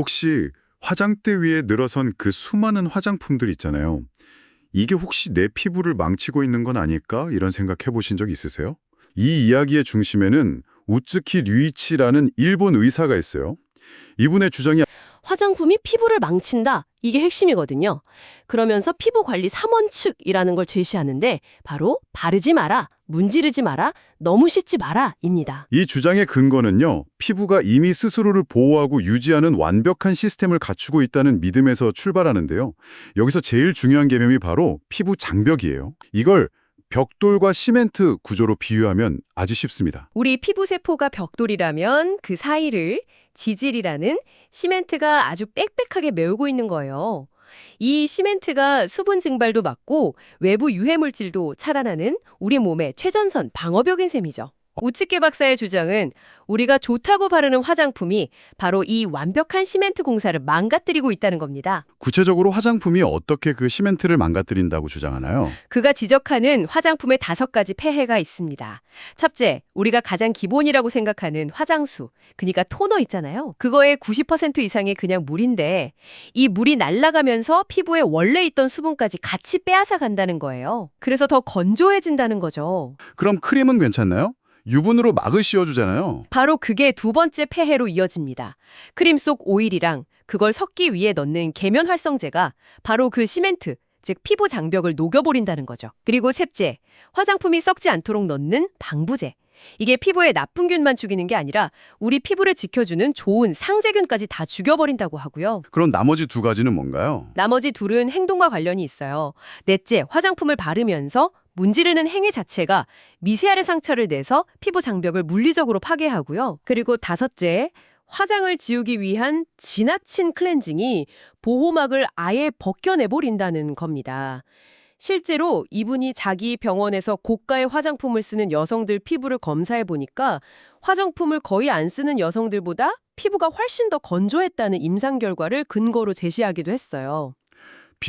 혹시 화장대 위에 늘어선 그 수많은 화장품들 있잖아요. 이게 혹시 내 피부를 망치고 있는 건 아닐까? 이런 생각 해 보신 적 있으세요? 이 이야기의 중심에는 우츠키 류이치라는 일본 의사가 있어요. 이분의 주장이 화장품이 피부를 망친다. 이게 핵심이거든요. 그러면서 피부 관리 3원칙이라는 걸 제시하는데 바로 바르지 마라, 문지르지 마라, 너무 씻지 마라입니다. 이 주장의 근거는요. 피부가 이미 스스로를 보호하고 유지하는 완벽한 시스템을 갖추고 있다는 믿음에서 출발하는데요. 여기서 제일 중요한 개념이 바로 피부 장벽이에요. 이걸 벽돌과 시멘트 구조로 비유하면 아주 쉽습니다. 우리 피부 세포가 벽돌이라면 그 사이를 지질이라는 시멘트가 아주 빽빽하게 메우고 있는 거예요. 이 시멘트가 수분 증발도 막고 외부 유해 물질도 차단하는 우리 몸의 최전선 방어벽인 셈이죠. 우츠케 박사의 주장은 우리가 좋다고 바르는 화장품이 바로 이 완벽한 시멘트 공사를 망가뜨리고 있다는 겁니다. 구체적으로 화장품이 어떻게 그 시멘트를 망가뜨린다고 주장하나요? 그가 지적하는 화장품의 다섯 가지 폐해가 있습니다. 첫째, 우리가 가장 기본이라고 생각하는 화장수, 그러니까 토너 있잖아요. 그거의 90% 이상이 그냥 물인데 이 물이 날아가면서 피부에 원래 있던 수분까지 같이 빼앗아 간다는 거예요. 그래서 더 건조해진다는 거죠. 그럼 크림은 괜찮나요? 유분으로 막을 씌워주잖아요. 바로 그게 두 번째 폐해로 이어집니다. 크림 속 오일이랑 그걸 섞기 위해 넣는 계면 활성제가 바로 그 시멘트, 즉 피부 장벽을 녹여버린다는 거죠. 그리고 셋째, 화장품이 썩지 않도록 넣는 방부제. 이게 피부에 나쁜 균만 죽이는 게 아니라 우리 피부를 지켜주는 좋은 상재균까지 다 죽여버린다고 하고요. 그럼 나머지 두 가지는 뭔가요? 나머지 둘은 행동과 관련이 있어요. 넷째, 화장품을 바르면서 문지르는 행위 자체가 미세알의 상처를 내서 피부 장벽을 물리적으로 파괴하고요. 그리고 다섯째, 화장을 지우기 위한 지나친 클렌징이 보호막을 아예 벗겨내버린다는 겁니다. 실제로 이분이 자기 병원에서 고가의 화장품을 쓰는 여성들 피부를 검사해 보니까 화장품을 거의 안 쓰는 여성들보다 피부가 훨씬 더 건조했다는 임상 결과를 근거로 제시하기도 했어요.